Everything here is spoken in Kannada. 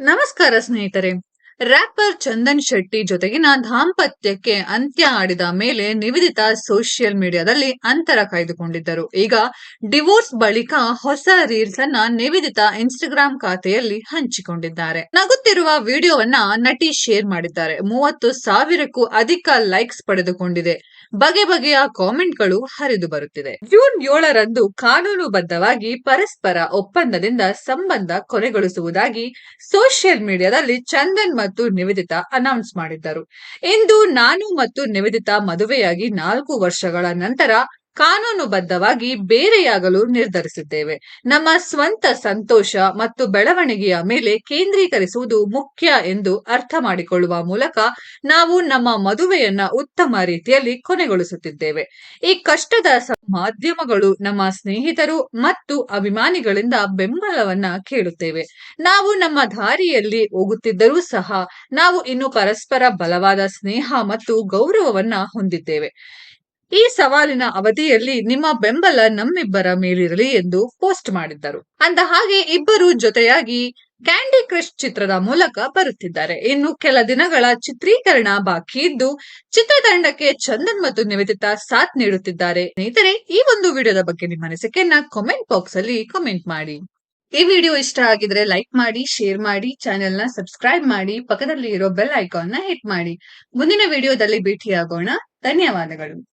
ನಮಸ್ಕಾರ ಸ್ನೇಹಿತರೆ. ರ್ಯಾಪರ್ ಚಂದನ್ ಶೆಟ್ಟಿ ಜೊತೆಗಿನ ದಾಂಪತ್ಯಕ್ಕೆ ಅಂತ್ಯ ಆಡಿದ ಮೇಲೆ ನಿವೇದಿತಾ ಸೋಷಿಯಲ್ ಮೀಡಿಯಾದಲ್ಲಿ ಅಂತರ ಕಾಯ್ದುಕೊಂಡಿದ್ದರು. ಈಗ ಡಿವೋರ್ಸ್ ಬಳಿಕ ಹೊಸ ರೀಲ್ಸ್ ಅನ್ನ ನಿವೇದಿತಾ ಇನ್ಸ್ಟಾಗ್ರಾಮ್ ಖಾತೆಯಲ್ಲಿ ಹಂಚಿಕೊಂಡಿದ್ದಾರೆ. ನಗುತ್ತಿರುವ ವಿಡಿಯೋವನ್ನ ನಟಿ ಶೇರ್ ಮಾಡಿದ್ದಾರೆ. ಮೂವತ್ತು ಸಾವಿರಕ್ಕೂ ಅಧಿಕ ಲೈಕ್ಸ್ ಪಡೆದುಕೊಂಡಿದೆ. ಬಗೆ ಬಗೆಯ ಕಾಮೆಂಟ್ಗಳು ಹರಿದು ಬರುತ್ತಿದೆ. ಜೂನ್ ಏಳರಂದು ಕಾನೂನುಬದ್ಧವಾಗಿ ಪರಸ್ಪರ ಒಪ್ಪಂದದಿಂದ ಸಂಬಂಧ ಕೊನೆಗೊಳಿಸುವುದಾಗಿ ಸೋಷಿಯಲ್ ಮೀಡಿಯಾದಲ್ಲಿ ಚಂದನ್ ನಿವೇದಿತಾ ಅನೌನ್ಸ್ ಮಾಡಿದ್ದರು. ಇಂದು ನಾನು ಮತ್ತು ನಿವೇದಿತಾ ಮದುವೆಯಾಗಿ ನಾಲ್ಕು ವರ್ಷಗಳ ನಂತರ ಕಾನೂನುಬದ್ಧವಾಗಿ ಬೇರೆಯಾಗಲು ನಿರ್ಧರಿಸಿದ್ದೇವೆ. ನಮ್ಮ ಸ್ವಂತ ಸಂತೋಷ ಮತ್ತು ಬೆಳವಣಿಗೆಯ ಮೇಲೆ ಕೇಂದ್ರೀಕರಿಸುವುದು ಮುಖ್ಯ ಎಂದು ಅರ್ಥ ಮಾಡಿಕೊಳ್ಳುವ ಮೂಲಕ ನಾವು ನಮ್ಮ ಮದುವೆಯನ್ನ ಉತ್ತಮ ರೀತಿಯಲ್ಲಿ ಕೊನೆಗೊಳಿಸುತ್ತಿದ್ದೇವೆ. ಈ ಕಷ್ಟದ ಮಾಧ್ಯಮಗಳು ನಮ್ಮ ಸ್ನೇಹಿತರು ಮತ್ತು ಅಭಿಮಾನಿಗಳಿಂದ ಬೆಂಬಲವನ್ನ ಕೇಳುತ್ತೇವೆ. ನಾವು ನಮ್ಮ ದಾರಿಯಲ್ಲಿ ಹೋಗುತ್ತಿದ್ದರೂ ಸಹ ನಾವು ಇನ್ನು ಪರಸ್ಪರ ಬಲವಾದ ಸ್ನೇಹ ಮತ್ತು ಗೌರವವನ್ನ ಹೊಂದಿದ್ದೇವೆ. ಈ ಸವಾಲಿನ ಅವಧಿಯಲ್ಲಿ ನಿಮ್ಮ ಬೆಂಬಲ ನಮ್ಮಿಬ್ಬರ ಮೇಲಿರಲಿ ಎಂದು ಪೋಸ್ಟ್ ಮಾಡಿದ್ದರು. ಅಂದ ಹಾಗೆ ಇಬ್ಬರು ಜೊತೆಯಾಗಿ ಕ್ಯಾಂಡಿ ಕ್ರಶ್ ಚಿತ್ರದ ಮೂಲಕ ಬರುತ್ತಿದ್ದಾರೆ. ಇನ್ನು ಕೆಲ ದಿನಗಳ ಚಿತ್ರೀಕರಣ ಬಾಕಿ ಇದ್ದು, ಚಿತ್ರತಂಡಕ್ಕೆ ಚಂದನ್ ಮತ್ತು ನಿವೇದಿತಾ ಸಾಥ್ ನೀಡುತ್ತಿದ್ದಾರೆ. ಸ್ನೇಹಿತರೆ, ಈ ಒಂದು ವಿಡಿಯೋದ ಬಗ್ಗೆ ನಿಮ್ಮ ಅನಿಸಿಕೆಯನ್ನ ಕಾಮೆಂಟ್ ಬಾಕ್ಸ್ ಅಲ್ಲಿ ಕಾಮೆಂಟ್ ಮಾಡಿ. ಈ ವಿಡಿಯೋ ಇಷ್ಟ ಆಗಿದ್ರೆ ಲೈಕ್ ಮಾಡಿ ಶೇರ್ ಮಾಡಿ ಚಾನೆಲ್ನ ಸಬ್ಸ್ಕ್ರೈಬ್ ಮಾಡಿ ಪಕ್ಕದಲ್ಲಿ ಇರೋ ಬೆಲ್ ಐಕಾನ್ನ ಹಿಟ್ ಮಾಡಿ. ಮುಂದಿನ ವಿಡಿಯೋದಲ್ಲಿ ಭೇಟಿಯಾಗೋಣ. ಧನ್ಯವಾದಗಳು.